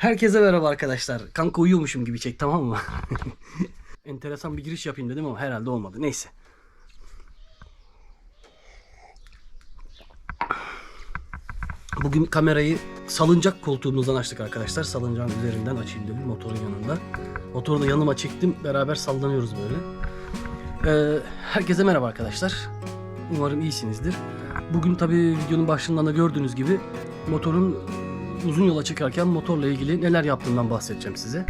Herkese merhaba arkadaşlar. Kanka uyuyormuşum gibi çek tamam mı? Enteresan bir giriş yapayım dedim ama herhalde olmadı. Neyse. Bugün kamerayı salıncak koltuğumuzdan açtık arkadaşlar. Salıncağın üzerinden açayım dedim motorun yanında. Motoru da yanıma çektim. Beraber sallanıyoruz böyle. Ee, herkese merhaba arkadaşlar. Umarım iyisinizdir. Bugün tabii videonun başlığından da gördüğünüz gibi motorun uzun yola çıkarken motorla ilgili neler yaptığımdan bahsedeceğim size.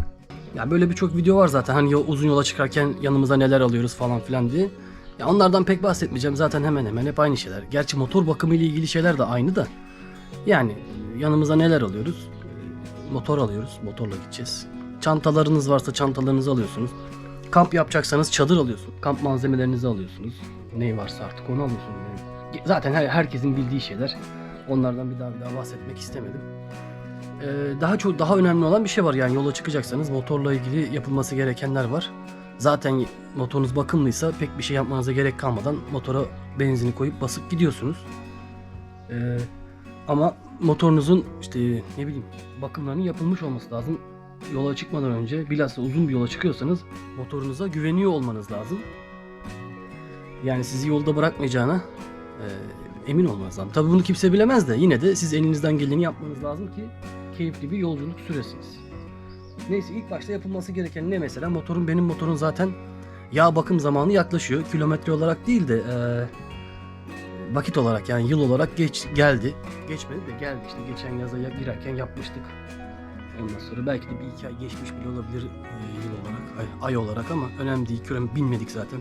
Ya böyle birçok video var zaten hani uzun yola çıkarken yanımıza neler alıyoruz falan filan diye. Ya onlardan pek bahsetmeyeceğim zaten hemen hemen hep aynı şeyler. Gerçi motor bakımı ile ilgili şeyler de aynı da. Yani yanımıza neler alıyoruz? Motor alıyoruz, motorla gideceğiz. Çantalarınız varsa çantalarınızı alıyorsunuz. Kamp yapacaksanız çadır alıyorsunuz. Kamp malzemelerinizi alıyorsunuz. Ne varsa artık onu alıyorsunuz. Zaten her, herkesin bildiği şeyler. Onlardan bir daha bir daha bahsetmek istemedim. Ee, daha çok daha önemli olan bir şey var yani yola çıkacaksanız motorla ilgili yapılması gerekenler var. Zaten motorunuz bakımlıysa pek bir şey yapmanıza gerek kalmadan motora benzini koyup basıp gidiyorsunuz. Ee, ama motorunuzun işte ne bileyim bakımlarının yapılmış olması lazım. Yola çıkmadan önce bilhassa uzun bir yola çıkıyorsanız motorunuza güveniyor olmanız lazım. Yani sizi yolda bırakmayacağına e, emin olmanız lazım. Tabii bunu kimse bilemez de yine de siz elinizden geleni yapmanız lazım ki keyifli bir yolculuk süresiniz. Neyse ilk başta yapılması gereken ne mesela? Motorun benim motorun zaten yağ bakım zamanı yaklaşıyor. Kilometre olarak değil de e, vakit olarak yani yıl olarak geç geldi. Geçmedi de geldi işte geçen yaza ya- girerken yapmıştık. Ondan sonra belki de bir iki ay geçmiş bile olabilir e, yıl olarak, ay, ay olarak ama önemli değil. Kilometre binmedik zaten.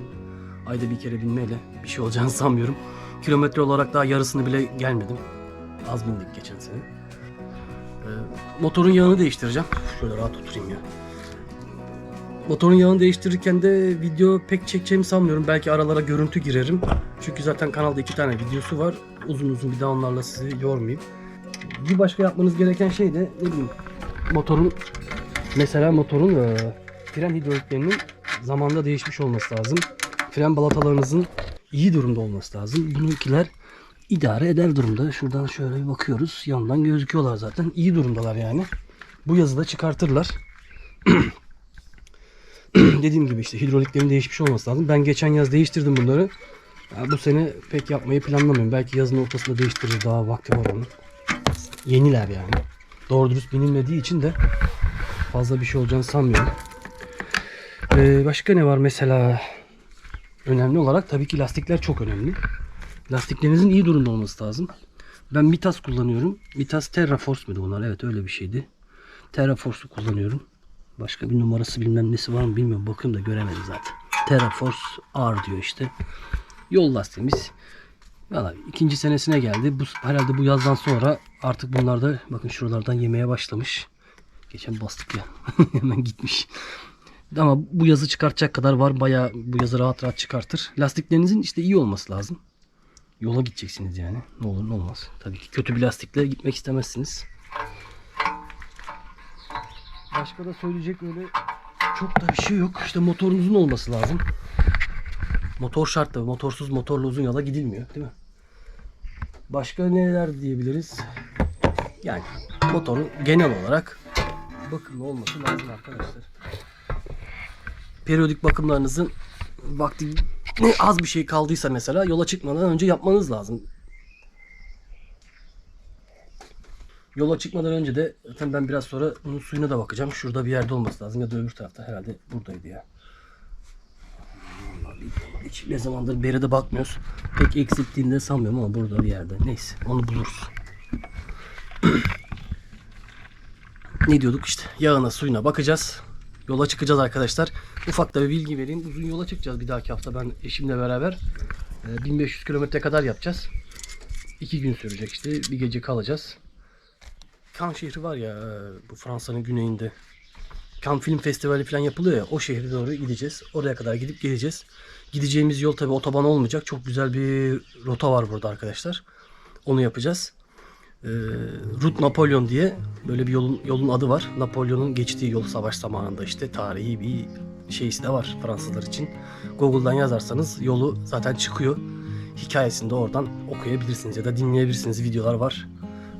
Ayda bir kere binmeyle bir şey olacağını sanmıyorum. Kilometre olarak daha yarısını bile gelmedim. Az bindik geçen sene. Ee, motorun yağını değiştireceğim. Şöyle rahat oturayım ya. Motorun yağını değiştirirken de video pek çekeceğimi sanmıyorum. Belki aralara görüntü girerim. Çünkü zaten kanalda iki tane videosu var. Uzun uzun bir daha onlarla sizi yormayayım. Bir başka yapmanız gereken şey de ne bileyim motorun mesela motorun e, fren hidroliklerinin zamanda değişmiş olması lazım. Fren balatalarınızın iyi durumda olması lazım. Bununkiler idare eder durumda. Şuradan şöyle bir bakıyoruz. Yandan gözüküyorlar zaten. İyi durumdalar yani. Bu yazıda çıkartırlar. Dediğim gibi işte hidroliklerin değişmiş olması lazım. Ben geçen yaz değiştirdim bunları. Ya bu sene pek yapmayı planlamıyorum. Belki yazın ortasında değiştirir. Daha vakti var onun. Yeniler yani. Doğru dürüst binilmediği için de fazla bir şey olacağını sanmıyorum. Ee, başka ne var mesela? Önemli olarak tabii ki lastikler çok önemli. Lastiklerinizin iyi durumda olması lazım. Ben Mitas kullanıyorum. Mitas Terra Force mıydı bunlar? Evet öyle bir şeydi. Terra Force'u kullanıyorum. Başka bir numarası bilmem nesi var mı bilmiyorum. Bakıyorum da göremedim zaten. Terra Force R diyor işte. Yol lastiğimiz. Valla ikinci senesine geldi. Bu, herhalde bu yazdan sonra artık bunlar da bakın şuralardan yemeye başlamış. Geçen bastık ya. Hemen gitmiş. Ama bu yazı çıkartacak kadar var. Bayağı bu yazı rahat rahat çıkartır. Lastiklerinizin işte iyi olması lazım. Yola gideceksiniz yani. Ne olur ne olmaz. Tabii ki kötü bir lastikle gitmek istemezsiniz. Başka da söyleyecek öyle çok da bir şey yok. İşte motorunuzun olması lazım. Motor şart tabii. Motorsuz motorla uzun yola gidilmiyor değil mi? Başka neler diyebiliriz? Yani motorun genel olarak bakımlı olması lazım arkadaşlar. Periyodik bakımlarınızın vakti ne az bir şey kaldıysa mesela yola çıkmadan önce yapmanız lazım. Yola çıkmadan önce de zaten ben biraz sonra bunun suyuna da bakacağım. Şurada bir yerde olması lazım ya da öbür tarafta herhalde buradaydı ya. Hiç ne zamandır beri de bakmıyoruz. Pek eksilttiğini de sanmıyorum ama burada bir yerde. Neyse onu buluruz. ne diyorduk işte yağına suyuna bakacağız. Yola çıkacağız arkadaşlar. Ufak da bir bilgi vereyim. Uzun yola çıkacağız bir dahaki hafta ben eşimle beraber. Ee, 1500 kilometre kadar yapacağız. İki gün sürecek işte. Bir gece kalacağız. Cannes şehri var ya bu Fransa'nın güneyinde. Cannes Film Festivali falan yapılıyor ya o şehre doğru gideceğiz. Oraya kadar gidip geleceğiz. Gideceğimiz yol tabi otoban olmayacak. Çok güzel bir rota var burada arkadaşlar. Onu yapacağız. Ee, Route Napolyon diye böyle bir yolun yolun adı var. Napolyon'un geçtiği yol savaş zamanında işte tarihi bir şeysi de var Fransızlar için. Google'dan yazarsanız yolu zaten çıkıyor. Hikayesini de oradan okuyabilirsiniz ya da dinleyebilirsiniz. Videolar var.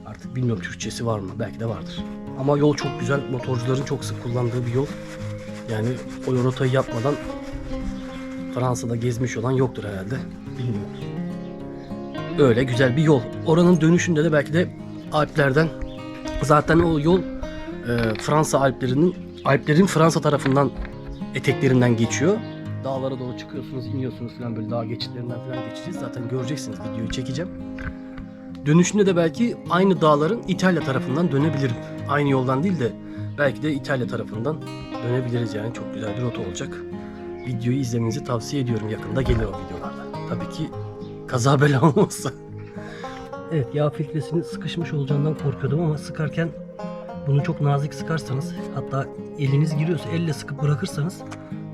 Artık bilmiyorum Türkçesi var mı? Belki de vardır. Ama yol çok güzel. Motorcuların çok sık kullandığı bir yol. Yani o rotayı yapmadan Fransa'da gezmiş olan yoktur herhalde. Bilmiyorum. Öyle güzel bir yol. Oranın dönüşünde de belki de Alplerden zaten o yol e, Fransa Alplerinin Alplerin Fransa tarafından eteklerinden geçiyor. Dağlara doğru çıkıyorsunuz, iniyorsunuz falan böyle dağ geçitlerinden falan geçeceğiz. Zaten göreceksiniz videoyu çekeceğim. Dönüşünde de belki aynı dağların İtalya tarafından dönebilirim. Aynı yoldan değil de belki de İtalya tarafından dönebiliriz yani. Çok güzel bir rota olacak. Videoyu izlemenizi tavsiye ediyorum. Yakında gelir o videolarda. Tabii ki kaza bela olmazsa. Evet yağ filtresinin sıkışmış olacağından korkuyordum ama sıkarken bunu çok nazik sıkarsanız hatta eliniz giriyorsa elle sıkıp bırakırsanız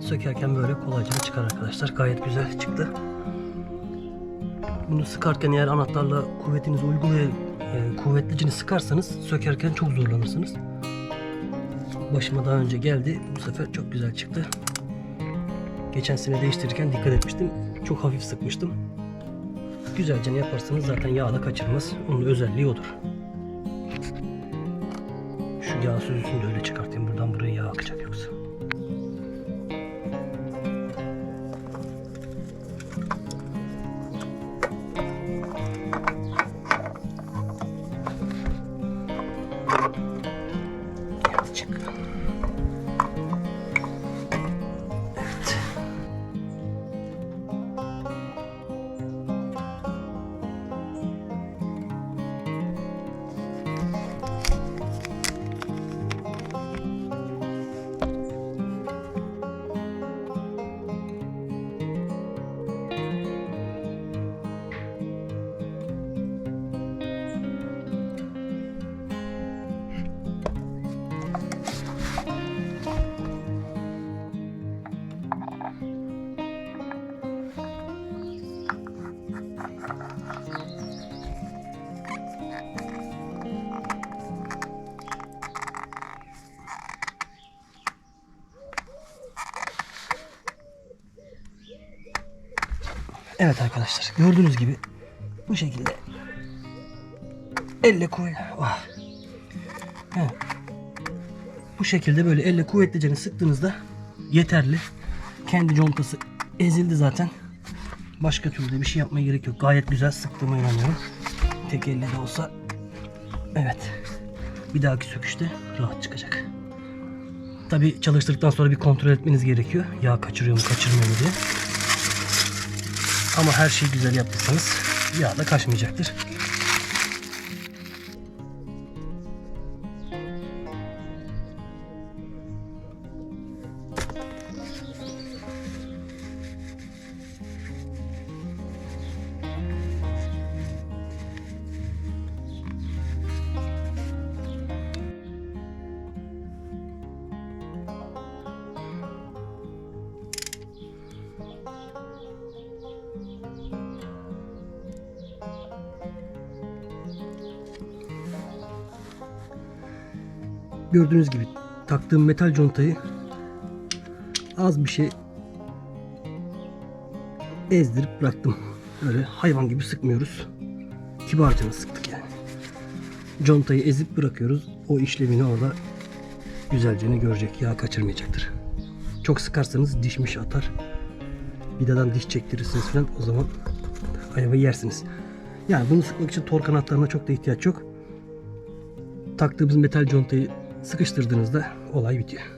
sökerken böyle kolayca çıkar arkadaşlar. Gayet güzel çıktı. Bunu sıkarken eğer anahtarla kuvvetinizi uygulayıp e, kuvvetlicini sıkarsanız sökerken çok zorlanırsınız. Başıma daha önce geldi. Bu sefer çok güzel çıktı. Geçen sene değiştirirken dikkat etmiştim. Çok hafif sıkmıştım. Güzelce yaparsanız zaten yağ da kaçırmaz. Onun özelliği odur. Şu yağ süzüsünü de öyle çıkartayım. Buradan buraya yağ akacak yoksa. Evet arkadaşlar gördüğünüz gibi bu şekilde elle koy. Bu şekilde böyle elle kuvvetlice sıktığınızda yeterli. Kendi contası ezildi zaten. Başka türlü bir şey yapmaya gerek yok. Gayet güzel sıktığıma inanıyorum. Tek elle de olsa evet. Bir dahaki söküşte rahat çıkacak. Tabi çalıştırdıktan sonra bir kontrol etmeniz gerekiyor. Yağ kaçırıyor mu kaçırmıyor mu diye. Ama her şeyi güzel yaptıysanız yağ da kaçmayacaktır. Gördüğünüz gibi taktığım metal contayı az bir şey ezdirip bıraktım. Öyle hayvan gibi sıkmıyoruz. Kibarca sıktık yani. Contayı ezip bırakıyoruz. O işlemini orada güzelce görecek. Yağ kaçırmayacaktır. Çok sıkarsanız dişmiş atar. Vidadan diş çektirirsiniz falan o zaman ayvayı yersiniz. Yani bunu sıkmak için tork anahtarına çok da ihtiyaç yok. Taktığımız metal contayı sıkıştırdığınızda olay bitiyor.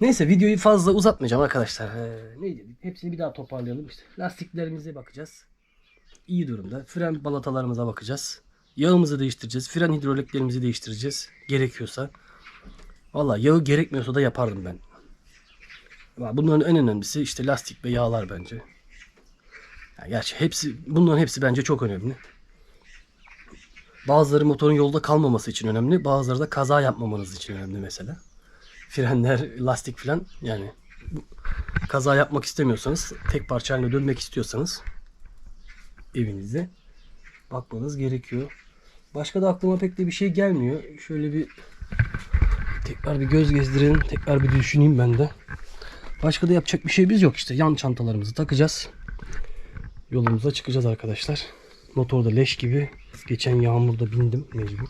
Neyse videoyu fazla uzatmayacağım arkadaşlar. Ee, ne dedik? Hepsini bir daha toparlayalım. İşte lastiklerimize bakacağız. İyi durumda. Fren balatalarımıza bakacağız. Yağımızı değiştireceğiz. Fren hidroliklerimizi değiştireceğiz. Gerekiyorsa. Valla yağı gerekmiyorsa da yapardım ben. Bunların en önemlisi işte lastik ve yağlar bence. Ya gerçi hepsi bunların hepsi bence çok önemli. Bazıları motorun yolda kalmaması için önemli. Bazıları da kaza yapmamanız için önemli mesela frenler, lastik falan yani kaza yapmak istemiyorsanız, tek parça haline dönmek istiyorsanız evinize bakmanız gerekiyor. Başka da aklıma pek de bir şey gelmiyor. Şöyle bir tekrar bir göz gezdirelim. Tekrar bir düşüneyim ben de. Başka da yapacak bir şeyimiz yok işte. Yan çantalarımızı takacağız. Yolumuza çıkacağız arkadaşlar. Motorda leş gibi. Geçen yağmurda bindim mecbur.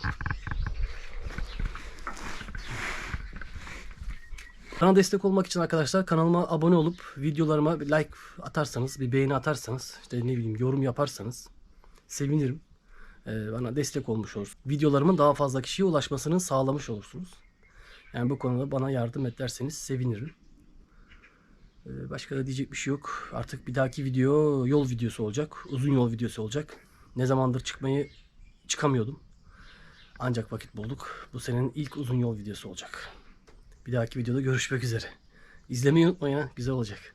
Bana destek olmak için arkadaşlar kanalıma abone olup videolarıma bir like atarsanız, bir beğeni atarsanız, işte ne bileyim yorum yaparsanız sevinirim. Ee, bana destek olmuş olursunuz. Videolarımın daha fazla kişiye ulaşmasını sağlamış olursunuz. Yani bu konuda bana yardım ederseniz sevinirim. Ee, başka da diyecek bir şey yok. Artık bir dahaki video yol videosu olacak. Uzun yol videosu olacak. Ne zamandır çıkmayı çıkamıyordum. Ancak vakit bulduk. Bu senenin ilk uzun yol videosu olacak. Bir dahaki videoda görüşmek üzere. İzlemeyi unutmayın ha. Güzel olacak.